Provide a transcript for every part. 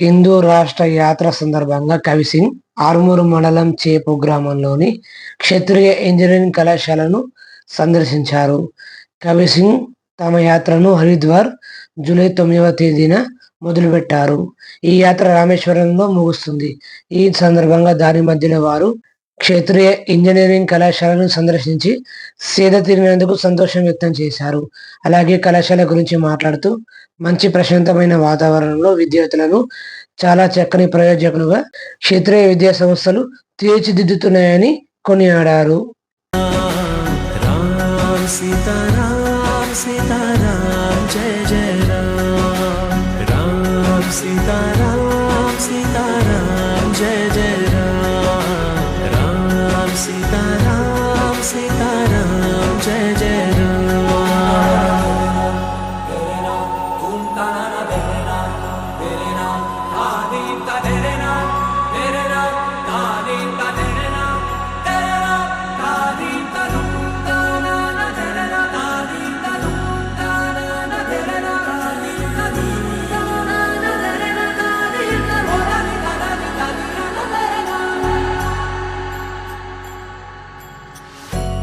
హిందూ రాష్ట్ర యాత్ర సందర్భంగా కవి సింగ్ ఆరుమూరు మండలం చేపు గ్రామంలోని క్షత్రియ ఇంజనీరింగ్ కళాశాలను సందర్శించారు. కవి సింగ్ తమ యాత్రను హరిద్వార్ జూలై తొమ్మిదవ తేదీన మొదలుపెట్టారు. ఈ యాత్ర రామేశ్వరంలో ముగుస్తుంది. ఈ సందర్భంగా దారి మధ్యలో వారు క్షేత్రీయ ఇంజనీరింగ్ కళాశాలను సందర్శించి సేద తీరినందుకు సంతోషం వ్యక్తం చేశారు. అలాగే కళాశాల గురించి మాట్లాడుతూ మంచి ప్రశాంతమైన వాతావరణంలో విద్యార్థులను చాలా చక్కని ప్రయోజకులుగా క్షేత్రీయ విద్యా సంస్థలు తీర్చిదిద్దుతున్నాయని కొనియాడారు. సీతారాం సీతారా జయ జయ రామ్. 사랑 언제나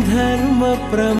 धर्म प्रम